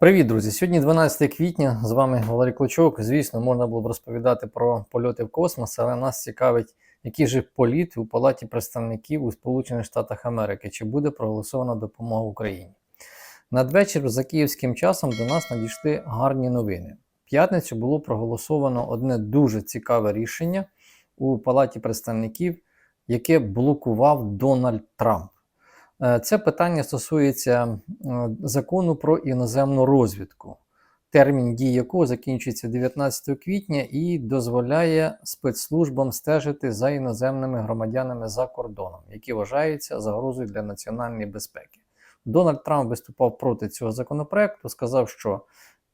Привіт, друзі! Сьогодні 12 квітня. З вами Валерій Клочок. Звісно, можна було б розповідати про польоти в космос, але нас цікавить, який же політ у Палаті представників у Сполучених Штатах Америки, чи буде проголосована допомога Україні. Надвечір за київським часом до нас надійшли гарні новини. В п'ятницю було проголосовано одне дуже цікаве рішення у Палаті представників, яке блокував Дональд Трамп. Е, Це питання стосується е, закону про іноземну розвідку, термін дії якого закінчується 19 квітня і дозволяє спецслужбам стежити за іноземними громадянами за кордоном, які вважаються загрозою для національної безпеки. Дональд Трамп виступав проти цього законопроекту, сказав, що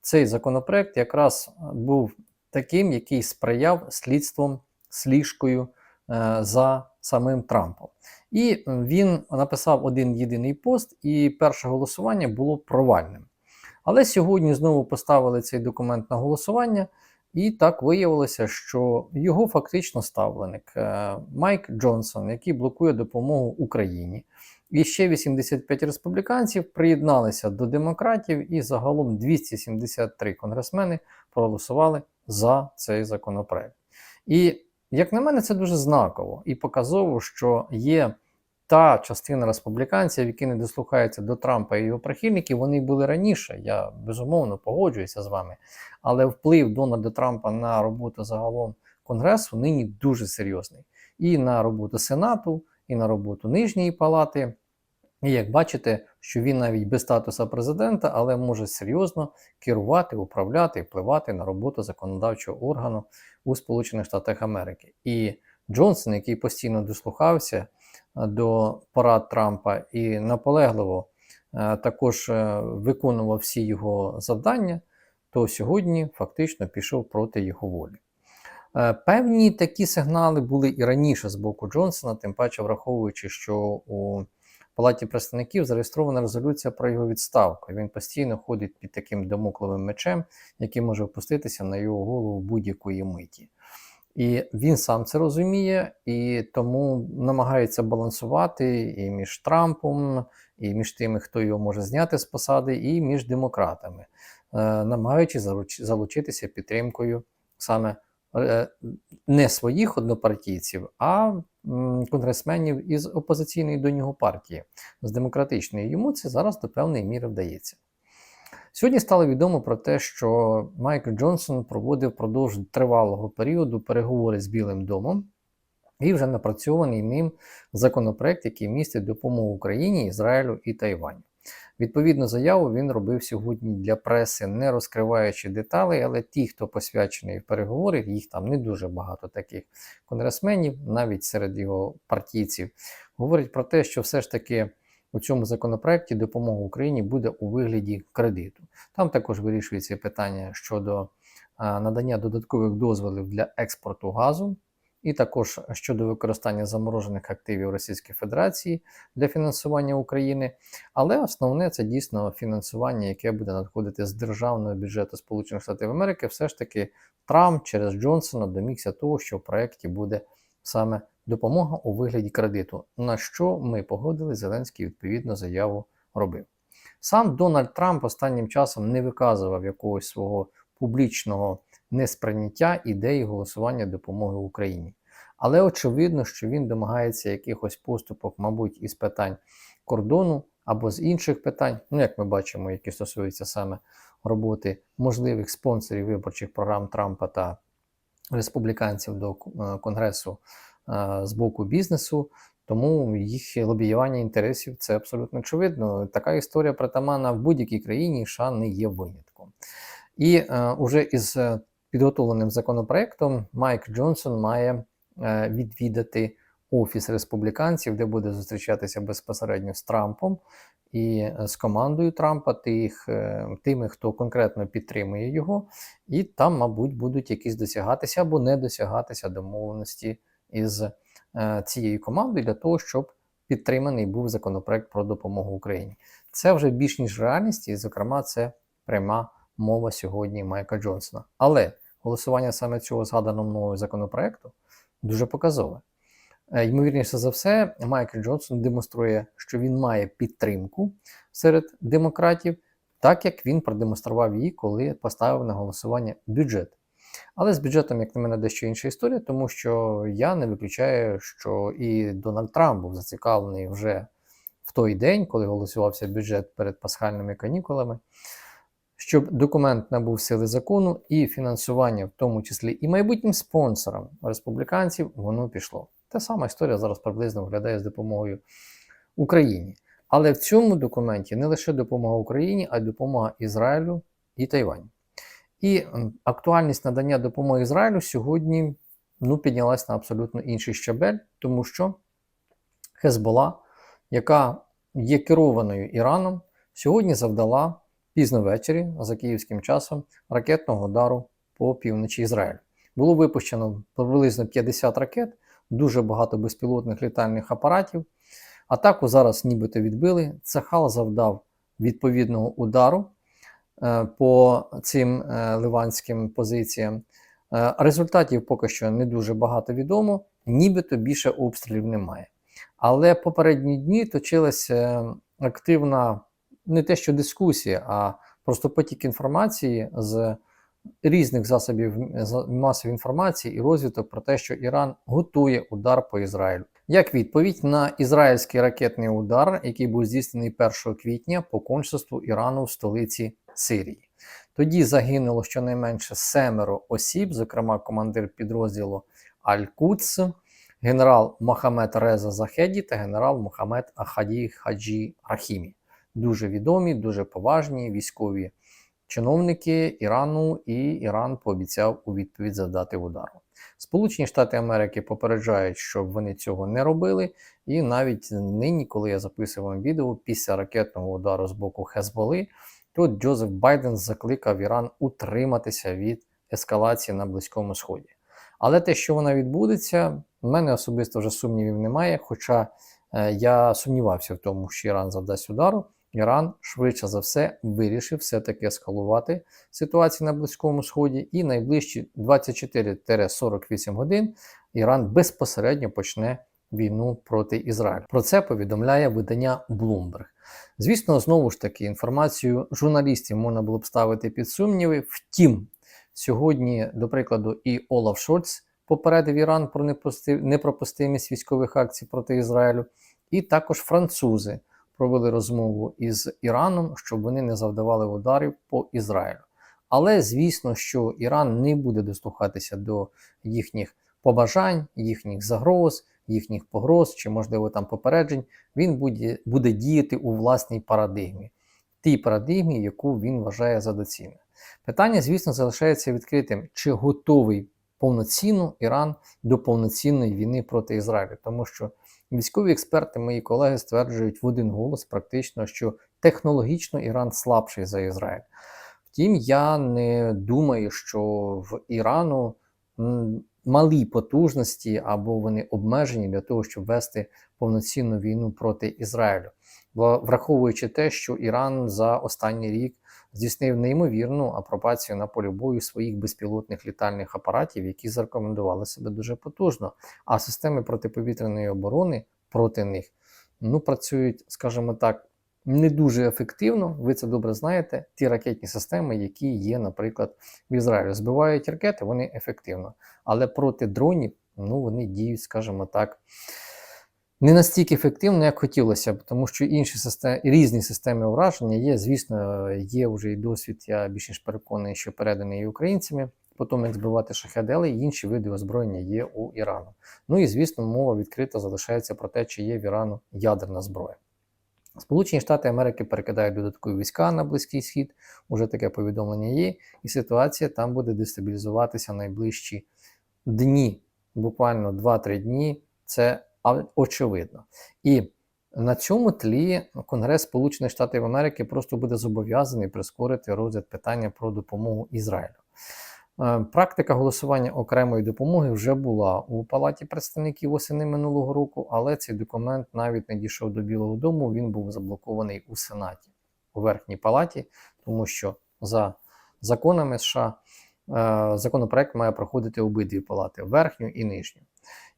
цей законопроект якраз був таким, який сприяв слідством сліжкою е, за самим Трампом. І він написав один єдиний пост, і перше голосування було провальним. Але сьогодні знову поставили цей документ на голосування, і так виявилося, що його фактично ставленик е, Майк Джонсон, який блокує допомогу Україні, і ще 85 республіканців приєдналися до демократів, і загалом 273 конгресмени проголосували за цей законопроект. І як на мене, це дуже знаково і показово, що є та частина республіканців, які не дослухаються до Трампа і його прихильників, вони були раніше. Я безумовно погоджуюся з вами. Але вплив Дональда Трампа на роботу загалом Конгресу нині дуже серйозний. І на роботу Сенату, і на роботу Нижньої палати. І як бачите, що він навіть без статуса президента, але може серйозно керувати, управляти, впливати на роботу законодавчого органу у Сполучених Штатах Америки. І Джонсон, який постійно дослухався до порад Трампа і наполегливо е, також е, виконував всі його завдання, то сьогодні фактично пішов проти його волі. Певні такі сигнали були і раніше з боку Джонсона, тим паче враховуючи, що у Палаті представників зареєстрована резолюція про його відставку. Він постійно ходить під таким домокловим мечем, який може опуститися на його голову будь-якої миті. І він сам це розуміє, і тому намагається балансувати і між Трампом, і між тими, хто його може зняти з посади, і між демократами, е, намагаючись залучитися підтримкою саме Е, не своїх однопартійців, а конгресменів із опозиційної до нього партії, з демократичної. Йому це зараз до певної міри вдається. Сьогодні стало відомо про те, що Майкл Джонсон проводив впродовж тривалого періоду переговори з Білим домом і вже напрацьований ним законопроект, який містить допомогу Україні, Ізраїлю і Тайваню. Відповідну заяву він робив сьогодні для преси, не розкриваючи деталей, але ті, хто посвячений в переговори, їх там не дуже багато таких конгресменів, навіть серед його партійців, говорять про те, що все ж таки у цьому законопроекті допомога Україні буде у вигляді кредиту. Там також вирішується питання щодо надання додаткових дозволів для експорту газу і також щодо використання заморожених активів Російської Федерації для фінансування України. Але основне це дійсно фінансування, яке буде надходити з державного бюджету Сполучених Штатів Америки. Все ж таки Трамп через Джонсона домігся того, що в проєкті буде саме допомога у вигляді кредиту, на що ми погодили, Зеленський відповідно заяву робив. Сам Дональд Трамп останнім часом не виказував якогось свого публічного несприйняття ідеї голосування допомоги Україні. Але очевидно, що він домагається якихось поступок, мабуть, із питань кордону або з інших питань, ну як ми бачимо, які стосуються саме роботи можливих спонсорів виборчих програм Трампа та республіканців до е, Конгресу з боку бізнесу. Тому їх лобіювання інтересів це абсолютно очевидно. Така історія притаманна в будь-якій країні США не є винятком. І е, уже із е, підготовленим законопроектом Майк Джонсон має е, відвідати офіс республіканців, де буде зустрічатися безпосередньо з Трампом і е, з командою Трампа, тих, е, тими, хто конкретно підтримує його, і там, мабуть, будуть якісь досягатися або не досягатися домовленості із е, цією командою для того, щоб підтриманий був законопроект про допомогу Україні. Це вже більш ніж реальність, і, зокрема, це пряма мова сьогодні Майка Джонсона. Але голосування саме цього згаданого мною законопроекту дуже показове. Е, ймовірніше за все, Майкл Джонсон демонструє, що він має підтримку серед демократів, так як він продемонстрував її, коли поставив на голосування бюджет. Але з бюджетом, як на мене, дещо інша історія, тому що я не виключаю, що і Дональд Трамп був зацікавлений вже в той день, коли голосувався бюджет перед пасхальними канікулами, щоб документ набув сили закону і фінансування, в тому числі і майбутнім спонсорам республіканців, воно пішло. Та сама історія зараз приблизно виглядає з допомогою Україні. Але в цьому документі не лише допомога Україні, а й допомога Ізраїлю і Тайваню. І актуальність надання допомоги Ізраїлю сьогодні ну, піднялась на абсолютно інший щабель, тому що Хезбола, яка є керованою Іраном, сьогодні завдала пізно ввечері за київським часом ракетного удару по півночі Ізраїлю. Було випущено приблизно 50 ракет, дуже багато безпілотних літальних апаратів. Атаку зараз нібито відбили. Цахал завдав відповідного удару по цим е, ливанським позиціям. Е, результатів поки що не дуже багато відомо, нібито більше обстрілів немає. Але попередні дні точилася активна не те, що дискусія, а просто потік інформації з різних засобів за- масової інформації і розвиток про те, що Іран готує удар по Ізраїлю. Як відповідь на ізраїльський ракетний удар, який був здійснений 1 квітня по консульству Ірану в столиці Сирії. Тоді загинуло щонайменше семеро осіб, зокрема командир підрозділу Аль-Куц, генерал Мохамед Реза Захеді та генерал Мохамед Ахаді Хаджі Рахімі. Дуже відомі, дуже поважні військові чиновники Ірану, і Іран пообіцяв у відповідь завдати удару. Сполучені Штати Америки попереджають, щоб вони цього не робили. І навіть нині, коли я записував відео після ракетного удару з боку Хезболи, то Джозеф Байден закликав Іран утриматися від ескалації на Близькому Сході. Але те, що вона відбудеться, в мене особисто вже сумнівів немає. Хоча е, я сумнівався в тому, що Іран завдасть удару. Іран швидше за все вирішив все-таки ескалувати ситуацію на Близькому Сході, і найближчі 24-48 годин Іран безпосередньо почне війну проти Ізраїлю. Про це повідомляє видання Bloomberg. Звісно, знову ж таки, інформацію журналістів можна було б ставити під сумніви. Втім, сьогодні, до прикладу, і Олаф Шольц попередив Іран про непропустимість військових акцій проти Ізраїлю, і також французи провели розмову із Іраном, щоб вони не завдавали ударів по Ізраїлю. Але звісно, що Іран не буде дослухатися до їхніх побажань, їхніх загроз, їхніх погроз чи, можливо, там попереджень. Він буде, буде діяти у власній парадигмі, тій парадигмі, яку він вважає за доцільне. Питання, звісно, залишається відкритим: чи готовий повноцінно Іран до повноцінної війни проти Ізраїлю, тому що Військові експерти, мої колеги, стверджують в один голос, практично, що технологічно Іран слабший за Ізраїль. Втім, я не думаю, що в Ірану малі потужності або вони обмежені для того, щоб вести повноцінну війну проти Ізраїлю. Враховуючи те, що Іран за останній рік здійснив неймовірну апробацію на полі бою своїх безпілотних літальних апаратів, які зарекомендували себе дуже потужно. А системи протиповітряної оборони проти них ну, працюють, скажімо так, не дуже ефективно. Ви це добре знаєте. Ті ракетні системи, які є, наприклад, в Ізраїлі, збивають ракети, вони ефективно. Але проти дронів ну, вони діють, скажімо так. Не настільки ефективно, як хотілося б, тому що інші системи, різні системи ураження є. Звісно, є вже і досвід, я більш ніж переконаний, що переданий українцями, по тому, як збивати шахеди, але і інші види озброєння є у Ірану. Ну і звісно, мова відкрита залишається про те, чи є в Ірану ядерна зброя. Сполучені Штати Америки перекидають додаткові війська на Близький Схід, уже таке повідомлення є, і ситуація там буде дестабілізуватися найближчі дні, буквально 2-3 дні. Це а- очевидно. І на цьому тлі Конгрес Сполучених Штатів Америки просто буде зобов'язаний прискорити розгляд питання про допомогу Ізраїлю. Е, Практика голосування окремої допомоги вже була у Палаті представників восени минулого року, але цей документ навіть не дійшов до Білого Дому. Він був заблокований у Сенаті у верхній палаті, тому що за законами США законопроект має проходити обидві палати верхню і нижню.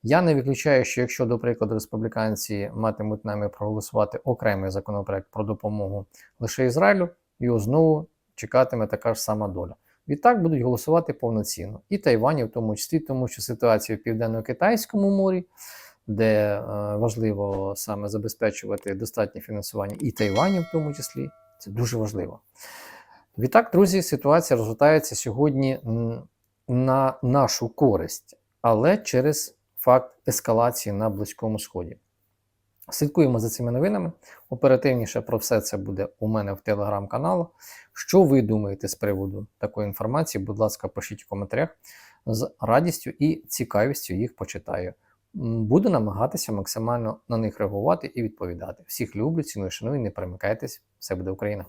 Я не виключаю, що якщо, до прикладу, республіканці матимуть намір проголосувати окремий законопроект про допомогу лише Ізраїлю, його знову чекатиме така ж сама доля. Відтак будуть голосувати повноцінно. І Тайвані, в тому числі, тому що ситуація в Південно-Китайському морі, де е, важливо саме забезпечувати достатнє фінансування, і Тайвані, в тому числі, це дуже важливо. Відтак, друзі, ситуація розгортається сьогодні на нашу користь, але через факт ескалації на Близькому Сході. Слідкуємо за цими новинами. Оперативніше про все це буде у мене в телеграм-каналах. Що ви думаєте з приводу такої інформації? Будь ласка, пишіть у коментарях. З радістю і цікавістю їх почитаю. Буду намагатися максимально на них реагувати і відповідати. Всіх люблю, ціную, шаную, не перемикайтесь. Все буде Україна!